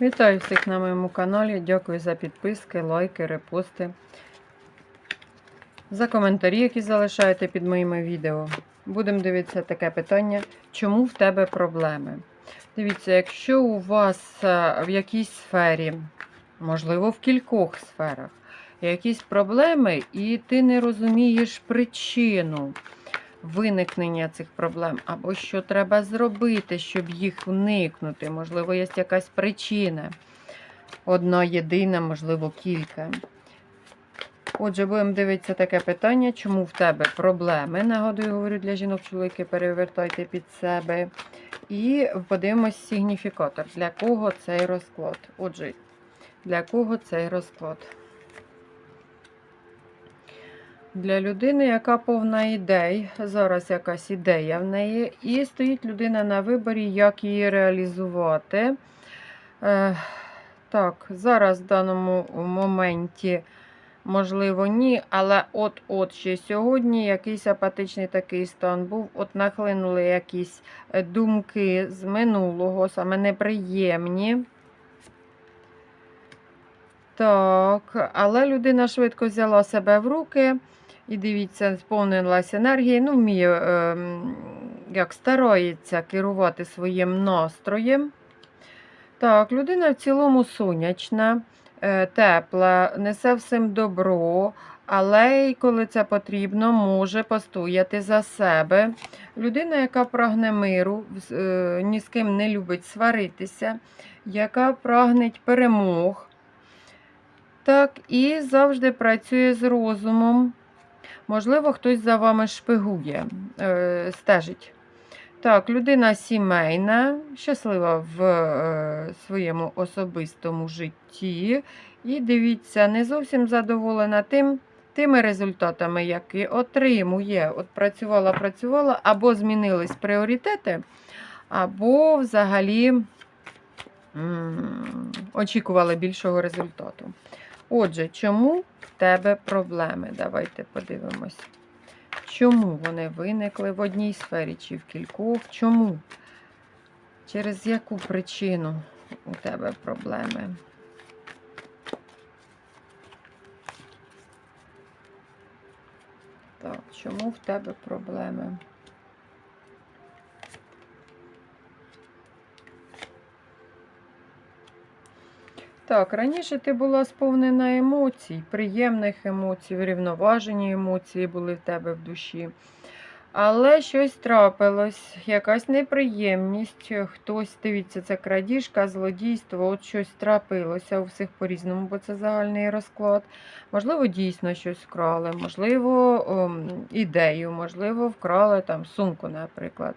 Вітаю всіх на моєму каналі. Дякую за підписки, лайки, репости, за коментарі, які залишаєте під моїми відео. Будемо дивитися таке питання, чому в тебе проблеми? Дивіться, якщо у вас е, в якійсь сфері, можливо, в кількох сферах, якісь проблеми, і ти не розумієш причину виникнення цих проблем, або що треба зробити, щоб їх уникнути. Можливо, є якась причина. Одна єдина, можливо, кілька. Отже, будемо дивитися таке питання, чому в тебе проблеми. Нагадую, говорю для жінок, чоловіки, перевертайте під себе. І подивимось сигніфікатор. Для кого цей розклад? Отже, для кого цей розклад? Для людини, яка повна ідей, зараз якась ідея в неї, і стоїть людина на виборі, як її реалізувати. Е, так, зараз в даному моменті, можливо, ні, але от-от ще сьогодні якийсь апатичний такий стан був. От нахлинули якісь е, думки з минулого, саме неприємні. Так, але людина швидко взяла себе в руки. І дивіться, сповнилася енергії, ну, вміє, е, як старається керувати своїм настроєм. Так, людина в цілому сонячна, е, тепла, несе всім добро, але коли це потрібно, може постояти за себе. Людина, яка прагне миру, е, ні з ким не любить сваритися, яка прагне перемог. Так, і завжди працює з розумом. Можливо, хтось за вами шпигує, е, стежить. Так, людина сімейна, щаслива в е, своєму особистому житті. І дивіться, не зовсім задоволена тим, тими результатами, які отримує. От працювала, працювала, або змінились пріоритети, або взагалі м очікували більшого результату. Отже, чому в тебе проблеми? Давайте подивимось. Чому вони виникли в одній сфері чи в кількох? Чому? Через яку причину у тебе проблеми? Так, чому в тебе проблеми? Так, раніше ти була сповнена емоцій, приємних емоцій, врівноважені емоції були в тебе в душі. Але щось трапилось, якась неприємність, хтось, дивіться, це крадіжка, злодійство, от щось трапилося у всіх по-різному, бо це загальний розклад. Можливо, дійсно щось вкрали, можливо, о, ідею, можливо, вкрали там сумку, наприклад.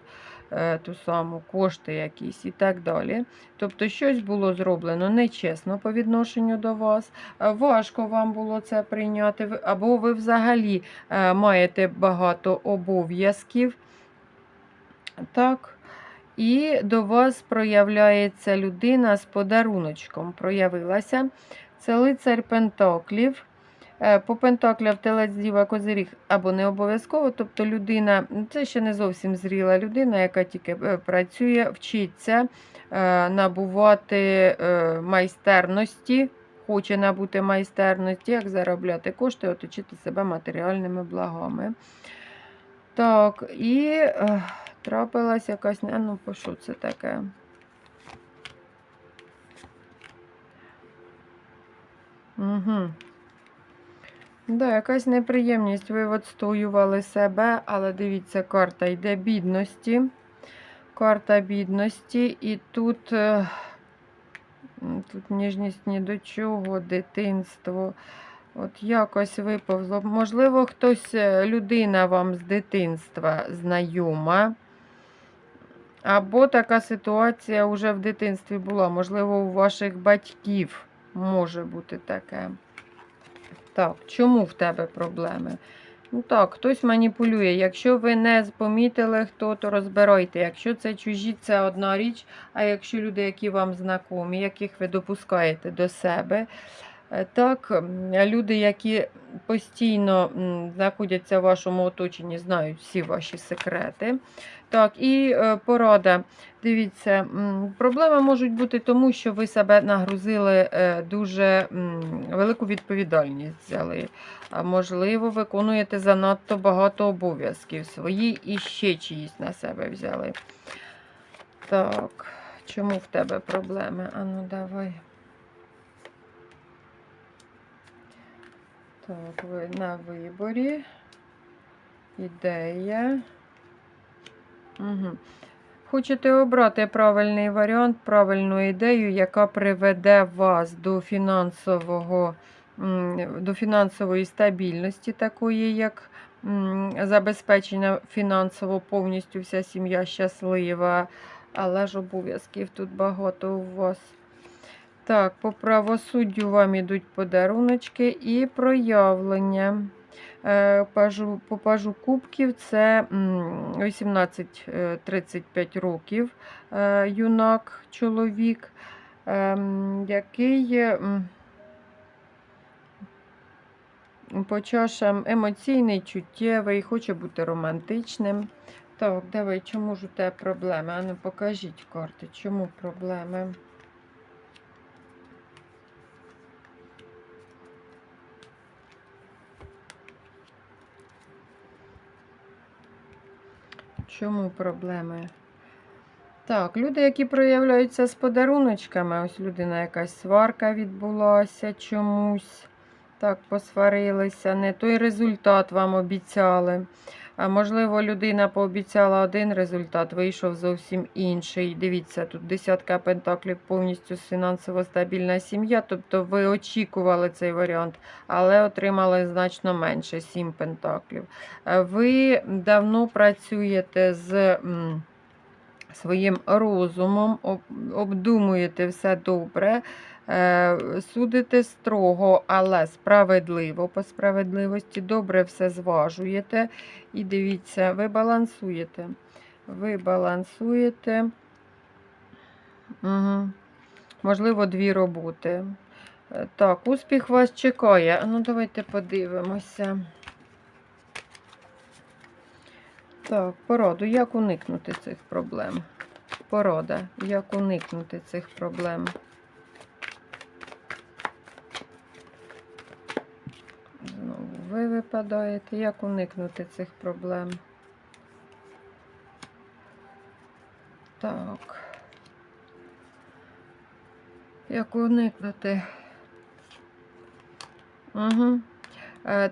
Ту саму кошти якісь і так далі. Тобто, щось було зроблено нечесно по відношенню до вас, е, важко вам було це прийняти, або ви взагалі е, маєте багато обов'язків. Так. І до вас проявляється людина з подаруночком. Проявилася. Це лицар Пентаклів. Е, по пентаклях телець діва козиріг або не обов'язково. Тобто людина, це ще не зовсім зріла людина, яка тільки е, працює, вчиться е, набувати майстерності, хоче набути майстерності, як заробляти кошти, оточити себе матеріальними благами. Так, і трапилась якась, ну, по що це таке? Угу. Да, якась неприємність. Ви відстоювали себе, але дивіться, карта йде бідності. Карта бідності, і тут е, тут ніжність ні до чого, дитинство. От якось виповзло. Можливо, хтось, е, людина вам з дитинства знайома. Або така ситуація вже в дитинстві була. Можливо, у ваших батьків може бути таке. Так, чому в тебе проблеми? Ну так, хтось маніпулює. Якщо ви не помітили, хто, то розбирайте. Якщо це чужі, це одна річ. А якщо люди, які вам знакомі, яких ви допускаєте до себе, Так, люди, які постійно знаходяться в вашому оточенні, знають всі ваші секрети. Так, і е, порада. Дивіться, проблеми можуть бути тому, що ви себе нагрузили е, дуже велику відповідальність взяли. Можливо, виконуєте занадто багато обов'язків свої і ще чиїсь на себе взяли. Так, чому в тебе проблеми? Ану, давай. Так, на виборі. Ідея. Угу. Хочете обрати правильний варіант, правильну ідею, яка приведе вас до фінансового, до фінансової стабільності, такої, як м, забезпечення фінансово повністю вся сім'я щаслива, але ж обов'язків тут багато у вас. Так, по правосуддю вам ідуть подаруночки і проявлення. Е, по пажу кубків це 18-35 років е, юнак, чоловік, ем, який по чашам емоційний, чуттєвий, хоче бути романтичним. Так, давай, чому ж у тебе проблеми? Ану, покажіть карти, чому проблеми? Чому проблеми? Так, люди, які проявляються з подаруночками, ось людина якась сварка відбулася чомусь. Так, посварилися, не той результат вам обіцяли. Можливо, людина пообіцяла один результат, вийшов зовсім інший. Дивіться, тут десятка пентаклів повністю фінансово стабільна сім'я. Тобто ви очікували цей варіант, але отримали значно менше сім пентаклів. Ви давно працюєте з. Своїм розумом обдумуєте все добре, судите строго, але справедливо по справедливості, добре все зважуєте. І дивіться, ви балансуєте. Ви балансуєте. Угу. Можливо, дві роботи. Е, Так, успіх вас чекає. Ну, давайте подивимося. Так, пораду, як уникнути цих проблем? Порада, як уникнути цих проблем? Знову ви випадаєте, як уникнути цих проблем? Так. Як уникнути? Угу.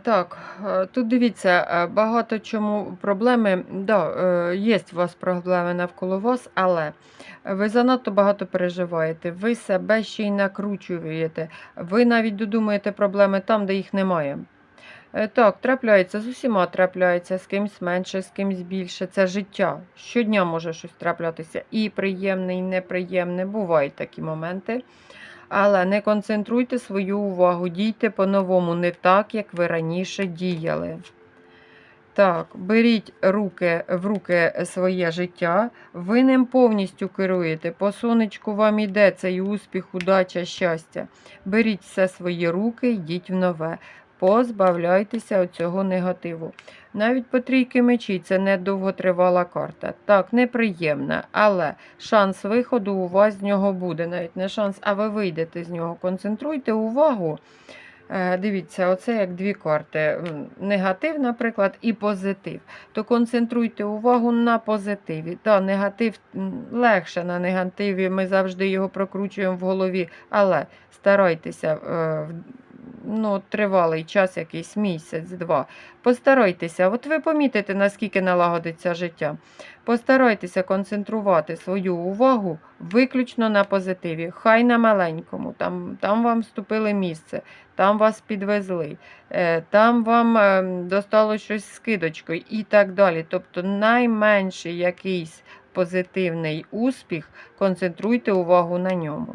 Так, е, тут дивіться, е, багато чому проблеми. Да, є у вас проблеми навколо вас, але ви занадто багато переживаєте, ви себе ще й накручуєте. Ви навіть додумуєте проблеми там, де їх немає. Е, Так, трапляється, з усіма трапляється, з кимсь менше, з кимсь більше. Це життя. Щодня може щось траплятися. І приємне, і неприємне. Бувають такі моменти. Але не концентруйте свою увагу, дійте по-новому, не так, як ви раніше діяли. Так, беріть руки, в руки своє життя, ви ним повністю керуєте. По сонечку вам іде цей успіх, удача, щастя. Беріть все свої руки, йдіть в нове. Позбавляйтеся цього негативу. Навіть по трійки мечі це не довготривала карта. Так, неприємна, але шанс виходу у вас з нього буде. Навіть не шанс, а ви вийдете з нього. Концентруйте увагу. Е, Дивіться, оце як дві карти. Негатив, наприклад, і позитив. То концентруйте увагу на позитиві. Та, негатив легше на негативі, ми завжди його прокручуємо в голові, але старайтеся е, ну, тривалий час, якийсь місяць-два. Постарайтеся, от ви помітите, наскільки налагодиться життя. Постарайтеся концентрувати свою увагу виключно на позитиві. Хай на маленькому, там, там вам вступили місце, там вас підвезли, е, там вам е, достало щось скидочкою і так далі. Тобто найменший якийсь позитивний успіх, концентруйте увагу на ньому.